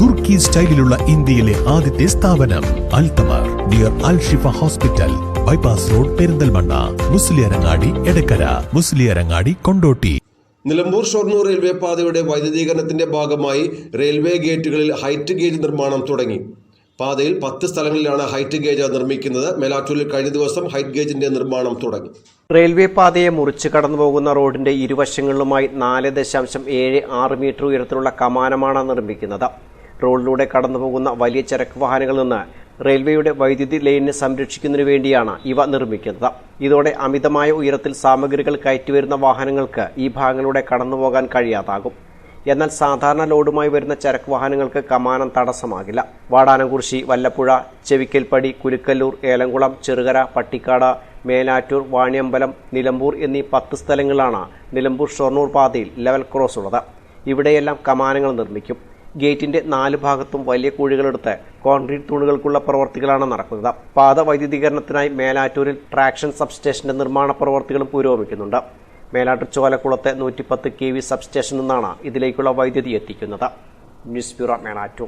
തുർക്കി സ്റ്റൈലിലുള്ള ഇന്ത്യയിലെ ആദ്യത്തെ സ്ഥാപനം അൽതമർ dear Al Shifa hospital bypass road Perinthalmanna Musliyarangadi Edakkara Musliyarangadi Kondotty. Nilambur Shoranur railway പാതയുടെ വൈദ്യുതീകരണത്തിന്റെ ഭാഗമായി റെയിൽവേ ഗേറ്റുകളിൽ ഹൈറ്റ് ഗേജ് നിർമ്മാണം തുടങ്ങി. പാതയിൽ പത്ത് സ്ഥലങ്ങളിലാണ് ഹൈറ്റ് ഗേജ് നിർമ്മിക്കുന്നത്. മേലാറ്റൂരിൽ കഴിഞ്ഞ ദിവസം ഹൈറ്റ് ഗേജിന്റെ നിർമ്മാണം തുടങ്ങി. റെയിൽവേ പാതയെ മുറിച്ച് കടന്നു പോകുന്ന റോഡിന്റെ ഇരുവശങ്ങളിലുമായി നാല് ദശാംശം ഏഴ് ആറ് മീറ്റർ ഉയരത്തിലുള്ള കമാനമാണ് നിർമ്മിക്കുന്നത്. റോഡിലൂടെ കടന്നു പോകുന്ന വലിയ ചരക്ക് വാഹനങ്ങളിൽ നിന്ന് റെയിൽവേയുടെ വൈദ്യുതി ലൈനിനെ സംരക്ഷിക്കുന്നതിനു വേണ്ടിയാണ് ഇവ നിർമ്മിക്കുന്നത്. ഇതോടെ അമിതമായ ഉയരത്തിൽ സാമഗ്രികൾ കയറ്റിവരുന്ന വാഹനങ്ങൾക്ക് ഈ ഭാഗങ്ങളിലൂടെ കടന്നുപോകാൻ കഴിയാതാകും. എന്നാൽ സാധാരണ ലോഡുമായി വരുന്ന ചരക്ക് വാഹനങ്ങൾക്ക് കമാനം തടസ്സമാകില്ല. വാടാനംകുറിശി വല്ലപ്പുഴ ചെവിക്കൽപ്പടി കുരുക്കല്ലൂർ ഏലംകുളം ചെറുകര പട്ടിക്കാട് മേലാറ്റൂർ വാണിയമ്പലം നിലമ്പൂർ എന്നീ പത്ത് സ്ഥലങ്ങളിലാണ് നിലമ്പൂർ ഷൊർണൂർ പാതയിൽ ലെവൽ ക്രോസ് ഉള്ളത്. ഇവിടെയെല്ലാം കമാനങ്ങൾ നിർമ്മിക്കും. ഗേറ്റിന്റെ നാല് ഭാഗത്തും വലിയ കുഴികളെടുത്ത് കോൺക്രീറ്റ് തൂണുകൾക്കുള്ള പ്രവർത്തികളാണ് നടക്കുന്നത്. പാത വൈദ്യുതീകരണത്തിനായി മേലാറ്റൂരിൽ ട്രാക്ഷൻ സബ്സ്റ്റേഷന്റെ നിർമ്മാണ പ്രവർത്തികളും പുരോഗമിക്കുന്നുണ്ട്. മേലാട്ടൂർ ചോലക്കുളത്തെ നൂറ്റിപ്പത്ത് കെ വി സബ്സ്റ്റേഷനിൽ നിന്നാണ് ഇതിലേക്കുള്ള വൈദ്യുതി എത്തിക്കുന്നത്. News bureau Melattur.